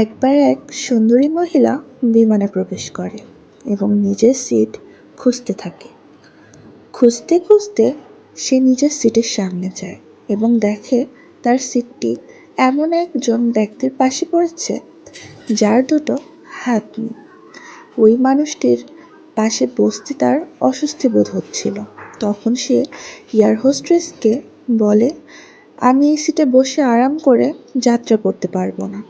একবার এক সুন্দরী মহিলা বিমানে প্রবেশ করে এবং নিজের সিট খুঁজতে থাকে। খুঁজতে খুঁজতে সে নিজের সিটের সামনে যায় এবং দেখে তার সিটটি এমন একজন ব্যক্তির পাশে পড়েছে যার দুটো হাত নেই। ওই মানুষটির পাশে বসতে তার অস্বস্তি বোধ হচ্ছিল। তখন সে এয়ার হোস্টেসকে বলে, আমি এই সিটে বসে আরাম করে যাত্রা করতে পারব না।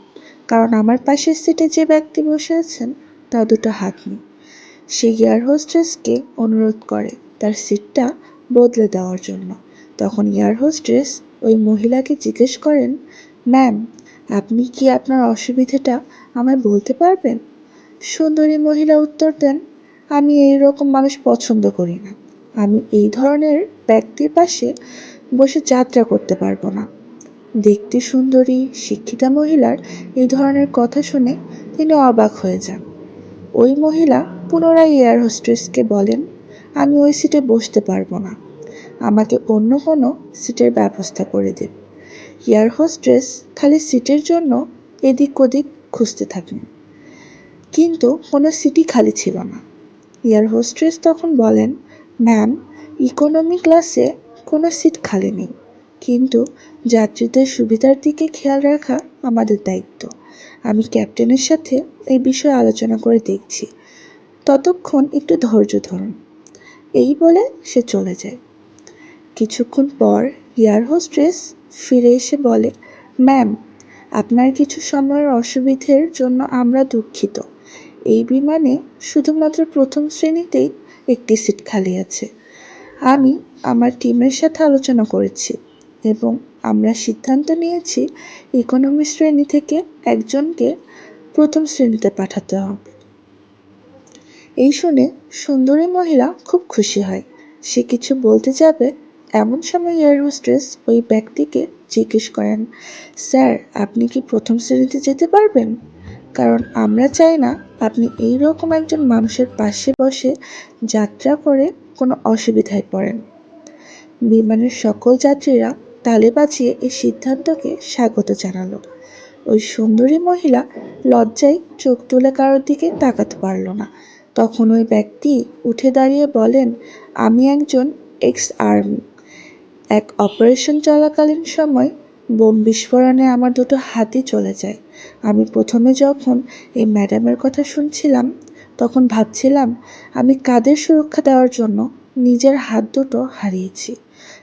কারণ আমার পাশের সিটে যে ব্যক্তি বসে আছেন তার দুটো হাত নেই সে এয়ার হোস্টেসকে অনুরোধ করে তার সিটটা বদলে দেওয়ার জন্য। তখন এয়ার হোস্টেস ওই মহিলাকে জিজ্ঞেস করেন ম্যাম আপনি কি আপনার অসুবিধাটা আমায় বলতে পারবেন? সুন্দরী মহিলা উত্তর দেন, আমি এই রকম মানুষ পছন্দ করি না। আমি এই ধরনের ব্যক্তির পাশে বসে যাত্রা করতে পারব না। দেখতে সুন্দরী, শিক্ষিতা মহিলার এই ধরনের কথা শুনে তিনি অবাক হয়ে যান। ওই মহিলা পুনরায় এয়ার হোস্টেসকে বলেন, আমি ওই সিটে বসতে পারব না। আমাকে অন্য কোনো সিটের ব্যবস্থা করে দিন। এয়ার হোস্টেস খালি সিটের জন্য এদিক ওদিক খুঁজতে থাকেন কিন্তু কোনো সিটই খালি ছিল না। এয়ার হোস্টেস তখন বলেন, ম্যাম, ইকোনমি ক্লাসে কোনো সিট খালি নেই। কিন্তু যাত্রীদের সুবিধার দিকে খেয়াল রাখা আমাদের দায়িত্ব। আমি ক্যাপ্টেনের সাথে এই বিষয়ে আলোচনা করে দেখছি। ততক্ষণ একটু ধৈর্য ধরুন। এই বলে সে চলে যায়। কিছুক্ষণ পর এয়ার হোস্টেস ফিরে এসে বলে, ম্যাম, আপনার কিছু সময়ের অসুবিধের জন্য আমরা দুঃখিত। এই বিমানে শুধুমাত্র প্রথম শ্রেণীতেই একটি সিট খালি আছে। আমি আমার টিমের সাথে আলোচনা করেছি। এবং আমরা সিদ্ধান্ত নিয়েছি ইকোনমি শ্রেণি থেকে একজনকে প্রথম শ্রেণীতে পাঠাতে হবে। এই শুনে সুন্দরী মহিলা খুব খুশি হয়। সে কিছু বলতে যাবে এমন সময় এয়ার হোস্টেস ওই ব্যক্তিকে জিজ্ঞেস করেন, স্যার, আপনি কি প্রথম শ্রেণীতে যেতে পারবেন? কারণ আমরা চাই না আপনি এই রকম একজন মানুষের পাশে বসে যাত্রা করে কোনো অসুবিধায় পড়েন। বিমানের সকল যাত্রীরা তালে বাজিয়ে এই সিদ্ধান্তকে স্বাগত জানালো। ওই সুন্দরী মহিলা লজ্জায় চোখ তুলে কারোর দিকে তাকাতে পারল না। তখন ওই ব্যক্তি উঠে দাঁড়িয়ে বলেন, আমি একজন এক্স আর্মি এক অপারেশন চলাকালীন সময় বোম বিস্ফোরণে আমার দুটো হাতই চলে যায়। আমি প্রথমে যখন এই ম্যাডামের কথা শুনছিলাম, তখন ভাবছিলাম, আমি কাদের সুরক্ষা দেওয়ার জন্য নিজের হাত দুটো হারিয়েছি।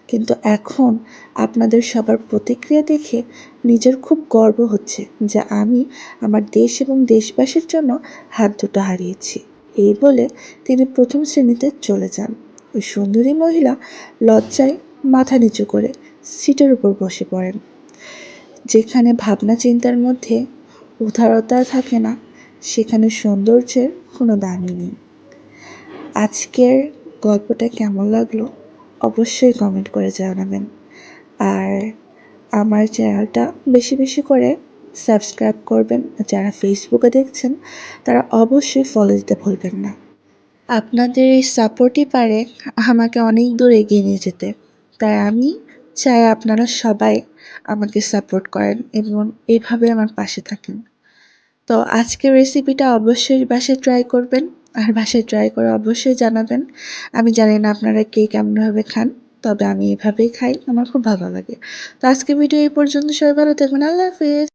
কিন্তু এখন আপনাদের সবার প্রতিক্রিয়া দেখে নিজের খুব গর্ব হচ্ছে যে আমি আমার দেশ এবং দেশবাসীর জন্য হাত দুটো হারিয়েছি। এই বলে তিনি প্রথম শ্রেণীতে চলে যান। ওই সুন্দরী মহিলা লজ্জায় মাথা নিচু করে সিটের উপর বসে পড়েন। যেখানে ভাবনা চিন্তার মধ্যে উদারতা থাকে না, সেখানে সৌন্দর্যের কোনো দামই নেই। আজকের গল্পটা কেমন লাগল? অবশ্যই কমেন্ট করে জানাবেন। আর আমার চ্যানেলটা বেশি বেশি করে সাবস্ক্রাইব করবেন। যারা ফেসবুকে দেখছেন, তারা অবশ্যই ফলো দিতে ভুলবেন না। আপনাদের এই সাপোর্টই পারে আমাকে অনেক দূর এগিয়ে নিয়ে যেতে। তাই আমি চাই আপনারা সবাই আমাকে সাপোর্ট করেন এবং এভাবে আমার পাশে থাকেন। তো আজকের রেসিপিটা অবশ্যই বাসায় ট্রাই করবেন। আর বাসায় ট্রাই করে অবশ্যই জানাবেন। আমি জানি না আপনারা কে কেমনভাবে খান, তবে আমি এভাবেই খাই, আমার খুব ভালো লাগে। তো আজকে ভিডিও এই পর্যন্ত, সবাই ভালো থাকবেন, আল্লাহ হাফিজ।